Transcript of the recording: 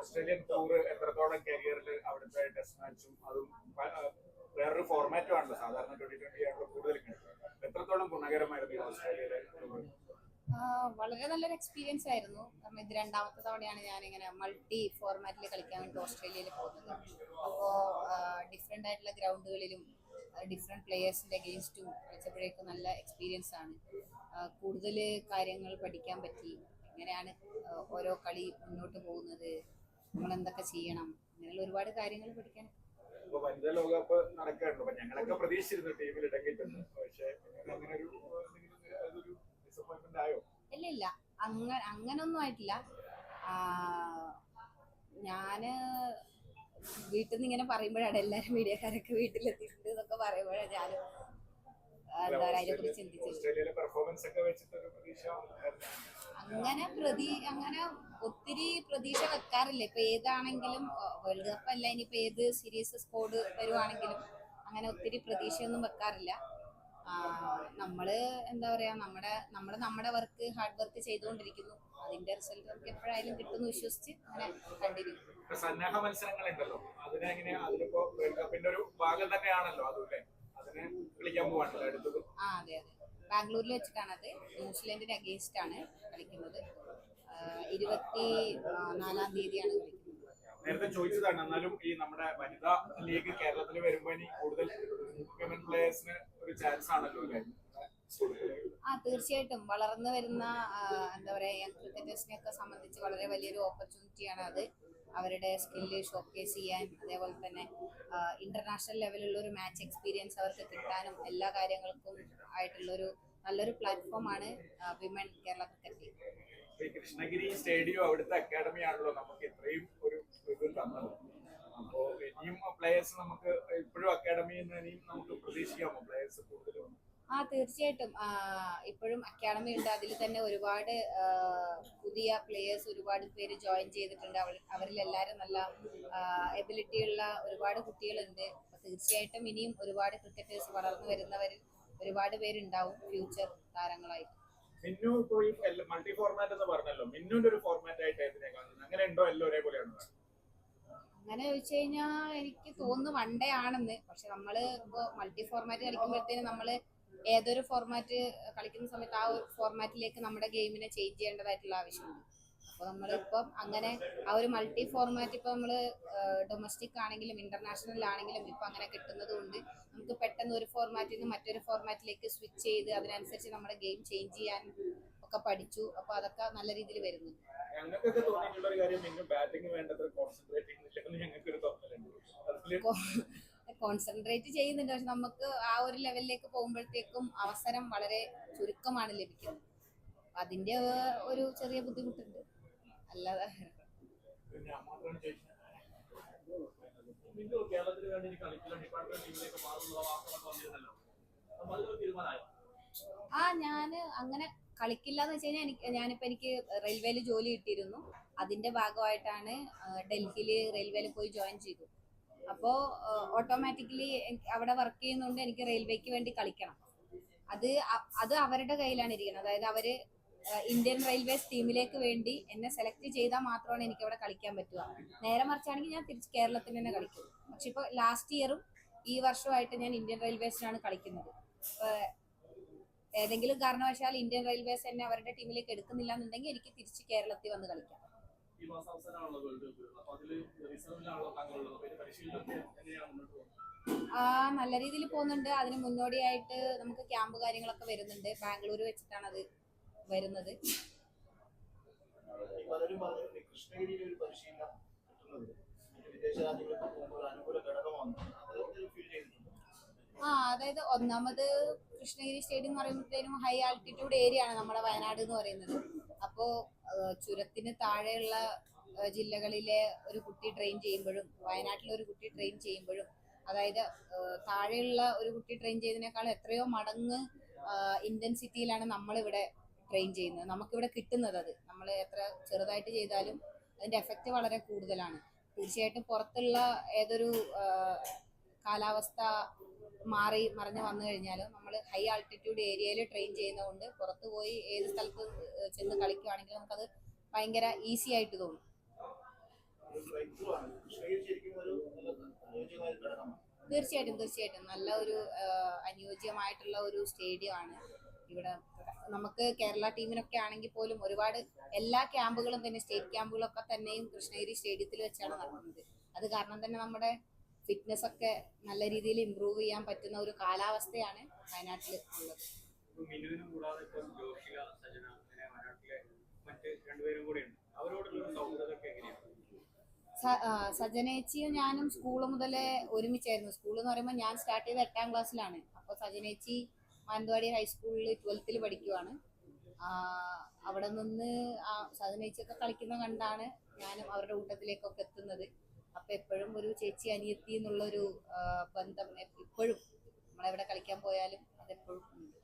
Australian tour എത്രത്തോളം കരിയറിൽ അവിടുത്തെ ടെസ്റ്റ് മാച്ചും അതും വേറൊരു ഫോർമാറ്റും ആണല്ലോ. സാധാരണ ട്വന്റി ട്വന്റി ആണല്ലോ കൂടുതൽ എത്രത്തോളം ഗുണകരമായിരുന്നു ഓസ്ട്രേലിയയിലെ വളരെ നല്ലൊരു എക്സ്പീരിയൻസ് ആയിരുന്നു. കാരണം ഇത് രണ്ടാമത്തെ തവണയാണ് ഞാൻ ഇങ്ങനെ മൾട്ടി ഫോർമാറ്റിൽ കളിക്കാൻ വേണ്ടി ഓസ്ട്രേലിയയിൽ പോകുന്നത്. അപ്പോൾ ഡിഫറെന്റ് ആയിട്ടുള്ള ഗ്രൗണ്ടുകളിലും ഡിഫറെന്റ് പ്ലേയേഴ്സിന്റെ അഗെയിൻസ്റ്റും കളിച്ചപ്പോഴേക്കും നല്ല എക്സ്പീരിയൻസ് ആണ്. കൂടുതൽ കാര്യങ്ങൾ പഠിക്കാൻ പറ്റി. എങ്ങനെയാണ് ഓരോ കളി മുന്നോട്ട് പോകുന്നത്. നമ്മൾ എന്തൊക്കെ ചെയ്യണം? അങ്ങനെയുള്ള ഒരുപാട് കാര്യങ്ങൾ പഠിക്കാൻ. വനിതാ ലോകകപ്പ് നടക്കുകയാണല്ലോ അപ്പൊ ഞങ്ങളൊക്കെ പ്രതീക്ഷിച്ചിരുന്നു ടീമിൽ പക്ഷെ അങ്ങനെ ഒരു ഡിസപ്പോയിന്റ്മെന്റ് ആയോ? ഇല്ല ഇല്ല. അങ്ങനെ അങ്ങനൊന്നും ആയിട്ടില്ല. ഞാൻ വീട്ടിൽ നിന്ന് ഇങ്ങനെ പറയുമ്പോഴാണ് എല്ലാരും മീഡിയക്കാരൊക്കെ വീട്ടിലെത്തിയിട്ടുണ്ട് എന്നൊക്കെ പറയുമ്പോഴാണ് ഞാൻ എന്താ പറയുക അതിനെ കുറിച്ച് ചിന്തിച്ചത്. പെർഫോമൻസ് ഒക്കെ വെച്ചിട്ട് ഒരു അങ്ങനെ പ്രതി അങ്ങനെ ഒത്തിരി പ്രതീക്ഷ വെക്കാറില്ല. ഇപ്പൊ ഏതാണെങ്കിലും വേൾഡ് കപ്പ് അല്ല ഇനിയിപ്പോ ഏത് സീരീസ് സ്കോഡ് വരുവാണെങ്കിലും അങ്ങനെ ഒത്തിരി പ്രതീക്ഷയൊന്നും വെക്കാറില്ല. നമ്മൾ എന്താ പറയാ നമ്മുടെ നമ്മുടെ നമ്മുടെ വർക്ക് ഹാർഡ് വർക്ക് ചെയ്തുകൊണ്ടിരിക്കുന്നു. അതിന്റെ റിസൾട്ട് നമുക്ക് എപ്പോഴായാലും കിട്ടുന്നു വിശ്വസിച്ച് അങ്ങനെ കണ്ടിന്യൂ അതിനെങ്ങനെ അതിലിപ്പോ വേൾഡ് കപ്പിന്റെ ഒരു ഭാഗം തന്നെയാണല്ലോ അതുല്ലേ അതിനെ കളിക്കാൻ പോവാണല്ലോ അടുത്തത്. ആ അതെ അതെ. ബാംഗ്ലൂരിൽ വെച്ചിട്ടാണത്. ന്യൂസിലൻഡിന് അഗേൻസ്റ്റ് ആണ് കളിക്കുന്നത്. ഇരുപത്തി നാലാം തീയതിയാണ് കളിക്കുന്നത് നേരത്തെ ചോദിച്ചതാണ് എന്നാലും ഈ നമ്മുടെ വനിതാ ലീഗ് കേരളത്തിൽ വരുമ്പോ ഇനി കൂടുതൽ വിമൻ പ്ലേയേഴ്സിന് ഒരു ചാൻസ് ആണല്ലോ അല്ലേ? ആ തീർച്ചയായിട്ടും. വളർന്നു വരുന്ന എന്താ പറയാ യങ് ക്രിക്കറ്റേഴ്സിനെ ഒക്കെ സംബന്ധിച്ച് വളരെ വലിയൊരു ഓപ്പർച്യൂണിറ്റിയാണ് അത്. അവരുടെ സ്കില്ല് ഷോക്കേസ് ചെയ്യാൻ അതേപോലെ തന്നെ ഇന്റർനാഷണൽ ലെവലിലുള്ള ഒരു മാച്ച് എക്സ്പീരിയൻസ് അവർക്ക് കിട്ടാനും എല്ലാ കാര്യങ്ങൾക്കും ആയിട്ടുള്ളൊരു നല്ലൊരു പ്ലാറ്റ്ഫോം ആണ് women Kerala cricket league Krishnagiri stadium അവിടുത്തെ അക്കാഡമി ആണല്ലോ നമുക്ക് ഇത്രയും ഒരു ഇത് തന്നത്. അപ്പോ ഇനിയും പ്ലേയേഴ്സ് നമുക്ക് ഇപ്പോഴും അക്കാഡമിയിൽ നിന്ന് നമുക്ക് പ്രതീക്ഷിക്കാമോ പ്ലേയേഴ്സ് കൂടുതലും? ആ തീർച്ചയായിട്ടും. ഇപ്പോഴും അക്കാഡമി ഉണ്ട്. അതിൽ തന്നെ ഒരുപാട് പുതിയ പ്ലേയേഴ്സ് ഒരുപാട് പേര് ജോയിൻ ചെയ്തിട്ടുണ്ട്. അവർ അവരിലെല്ലാവരും നല്ല എബിലിറ്റി ഉള്ള ഒരുപാട് കുട്ടികളുണ്ട്. തീർച്ചയായിട്ടും ഇനിയും ഒരുപാട് ക്രിക്കറ്റേഴ്സ് വളർന്നു വരുന്നവർ ഒരുപാട് പേരുണ്ടാവും ഫ്യൂച്ചർ താരങ്ങളായിട്ട്. മിന്നു ഇപ്പൊ ഈ മൾട്ടി ഫോർമാറ്റ് എന്ന് പറഞ്ഞല്ലോ. മിന്നുന്റെ ഒരു ഫോർമാറ്റ് ആയിട്ട് ഏതിനെ കാണുന്നത് അങ്ങനെ ഉണ്ടോ എല്ലാം ഒരേപോലെയാണോ? അങ്ങനെ ചോദിച്ചു കഴിഞ്ഞാൽ എനിക്ക് തോന്നുന്നു വൺ ഡേ ആണെന്ന്. പക്ഷെ നമ്മൾ ഇപ്പോ മൾട്ടി ഫോർമാറ്റ് കളിക്കുമ്പോഴത്തേന് നമ്മൾ ഏതൊരു ഫോർമാറ്റ് കളിക്കുന്ന സമയത്ത് ആ ഒരു ഫോർമാറ്റിലേക്ക് നമ്മുടെ ഗെയിമിനെ ചേഞ്ച് ചെയ്യേണ്ടതായിട്ടുള്ള ആവശ്യമുണ്ട്. അപ്പൊ നമ്മളിപ്പം അങ്ങനെ ആ ഒരു മൾട്ടി ഫോർമാറ്റ് ഇപ്പൊ നമ്മൾ ഡൊമസ്റ്റിക് ആണെങ്കിലും ഇന്റർനാഷണൽ ആണെങ്കിലും ഇപ്പൊ അങ്ങനെ കിട്ടുന്നത് കൊണ്ട് നമുക്ക് പെട്ടെന്ന് ഒരു ഫോർമാറ്റിൽ നിന്ന് മറ്റൊരു ഫോർമാറ്റിലേക്ക് സ്വിച്ച് ചെയ്ത് അതിനനുസരിച്ച് നമ്മുടെ ഗെയിം ചേഞ്ച് ചെയ്യാൻ ഒക്കെ പഠിച്ചു. അപ്പൊ അതൊക്കെ നല്ല രീതിയിൽ വരുന്നുണ്ട് ഞങ്ങൾക്കൊക്കെ തോന്നിയിട്ടുള്ള ഒരു കാര്യം നിങ്ങൾ ബാറ്റിംഗ് വേണ്ടത്ര കോൺസെൻട്രേറ്റ് തോന്നലുണ്ട് കോൺസെൻട്രേറ്റ് ചെയ്യുന്നുണ്ട്. പക്ഷെ നമുക്ക് ആ ഒരു ലെവലിലേക്ക് പോകുമ്പോഴത്തേക്കും അവസരം വളരെ ചുരുക്കമാണ് ലഭിക്കുന്നത്. അതിന്റെ ഒരു ചെറിയ ബുദ്ധിമുട്ടുണ്ട്. അല്ലാതെ ഞാൻ കേരളത്തിന് വേണ്ടി ഡിപ്പാർട്ട്മെന്റ് ടീമിലേക്ക് മാറുന്നുള്ള വാർത്തകളൊക്കെ വന്നിരുന്നല്ലോ. അപ്പൊ അതിലൊരു തീരുമാനമായോ? ആ ഞാൻ അങ്ങനെ കളിക്കില്ല എന്ന് വെച്ച് കഴിഞ്ഞാൽ എനിക്ക് ഞാനിപ്പോ എനിക്ക് റെയിൽവേയിൽ ജോലി കിട്ടിയിരുന്നു. അതിന്റെ ഭാഗമായിട്ടാണ് ഡൽഹിയിൽ റെയിൽവേയിൽ പോയി ജോയിൻ ചെയ്തു. അപ്പോൾ ഓട്ടോമാറ്റിക്കലി അവിടെ വർക്ക് ചെയ്യുന്നതുകൊണ്ട് എനിക്ക് റെയിൽവേക്ക് വേണ്ടി കളിക്കണം. അത് അത് അവരുടെ കയ്യിലാണ് ഇരിക്കുന്നത്. അതായത് അവർ ഇന്ത്യൻ റെയിൽവേസ് ടീമിലേക്ക് വേണ്ടി എന്നെ സെലക്ട് ചെയ്താൽ മാത്രമാണ് എനിക്ക് അവിടെ കളിക്കാൻ പറ്റുക. നേരെ മറിച്ചാണെങ്കിൽ ഞാൻ തിരിച്ച് കേരളത്തിൽ തന്നെ കളിക്കും. പക്ഷെ ഇപ്പോൾ ലാസ്റ്റ് ഇയറും ഈ വർഷമായിട്ട് ഞാൻ ഇന്ത്യൻ റെയിൽവേസിനാണ് കളിക്കുന്നത്. ഏതെങ്കിലും കാരണവശാൽ ഇന്ത്യൻ റെയിൽവേസ് എന്നെ അവരുടെ ടീമിലേക്ക് എടുക്കുന്നില്ല എന്നുണ്ടെങ്കിൽ എനിക്ക് തിരിച്ച് കേരളത്തിൽ വന്ന് കളിക്കാം. ആ നല്ല രീതിയിൽ പോകുന്നുണ്ട്. അതിന് മുന്നോടിയായിട്ട് നമുക്ക് ക്യാമ്പ് കാര്യങ്ങളൊക്കെ വരുന്നുണ്ട്. ബാംഗ്ലൂർ വെച്ചിട്ടാണ് അത് വരുന്നത്. ആ അതായത് ഒന്നാമത് കൃഷ്ണഗിരി സ്റ്റേഡിയം എന്ന് പറയുമ്പോഴത്തേനും ഹൈ ആൾട്ടിറ്റ്യൂഡ് ഏരിയ ആണ് നമ്മുടെ വയനാട് എന്ന് പറയുന്നത്. അപ്പോൾ ചുരത്തിന് താഴെയുള്ള ജില്ലകളിലെ ഒരു കുട്ടി ട്രെയിൻ ചെയ്യുമ്പോഴും വയനാട്ടിലെ ഒരു കുട്ടി ട്രെയിൻ ചെയ്യുമ്പോഴും അതായത് താഴെയുള്ള ഒരു കുട്ടി ട്രെയിൻ ചെയ്തതിനേക്കാൾ എത്രയോ മടങ്ങ് ഇന്റൻസിറ്റിയിലാണ് നമ്മളിവിടെ ട്രെയിൻ ചെയ്യുന്നത്. നമുക്കിവിടെ കിട്ടുന്നത് അത്. നമ്മൾ എത്ര ചെറുതായിട്ട് ചെയ്താലും അതിന്റെ എഫക്റ്റ് വളരെ കൂടുതലാണ്. തീർച്ചയായിട്ടും പുറത്തുള്ള ഏതൊരു കാലാവസ്ഥ മാറി മറിഞ്ഞ് വന്നു കഴിഞ്ഞാലും നമ്മൾ ഹൈ ആൾട്ടിറ്റ്യൂഡ് ഏരിയയിൽ ട്രെയിൻ ചെയ്യുന്നതുകൊണ്ട് പുറത്ത് പോയി ഏത് സ്ഥലത്ത് ചെന്ന് കളിക്കുകയാണെങ്കിൽ നമുക്കത് ഭയങ്കര ഈസി ആയിട്ട് തോന്നും. തീർച്ചയായിട്ടും തീർച്ചയായിട്ടും. നല്ല ഒരു അനുയോജ്യമായിട്ടുള്ള ഒരു സ്റ്റേഡിയം ആണ് ഇവിടെ നമുക്ക് കേരള ടീമിനൊക്കെ ആണെങ്കിൽ പോലും ഒരുപാട് എല്ലാ ക്യാമ്പുകളും തന്നെ സ്റ്റേറ്റ് ക്യാമ്പുകളൊക്കെ തന്നെയും കൃഷ്ണഗിരി സ്റ്റേഡിയത്തിൽ വെച്ചാണ് നടക്കുന്നത് അത് കാരണം തന്നെ നമ്മുടെ ഫിറ്റ്നസ് ഒക്കെ നല്ല രീതിയിൽ ഇമ്പ്രൂവ് ചെയ്യാൻ പറ്റുന്ന ഒരു കാലാവസ്ഥയാണ് വയനാട്ടിൽ ഉള്ളത്. സജനേച്ചിയും ഞാനും സ്കൂൾ മുതലേ ഒരുമിച്ചായിരുന്നു. സ്കൂൾ എന്ന് പറയുമ്പോൾ ഞാൻ സ്റ്റാർട്ട് ചെയ്ത എട്ടാം ക്ലാസ്സിലാണ് അപ്പോൾ സജനേച്ചി മാനന്തവാടി ഹൈസ്കൂളിൽ ട്വൽത്തിൽ പഠിക്കുവാണ്. അവിടെ നിന്ന് ആ സജനേച്ചിയൊക്കെ കളിക്കുന്ന കണ്ടാണ് ഞാനും അവരുടെ കൂട്ടത്തിലേക്കൊക്കെ എത്തുന്നത്. അപ്പം എപ്പോഴും ഒരു ചേച്ചി അനിയത്തി എന്നുള്ളൊരു ബന്ധം ഇപ്പോഴും നമ്മളെവിടെ കളിക്കാൻ പോയാലും അതെപ്പോഴും ഉണ്ട്.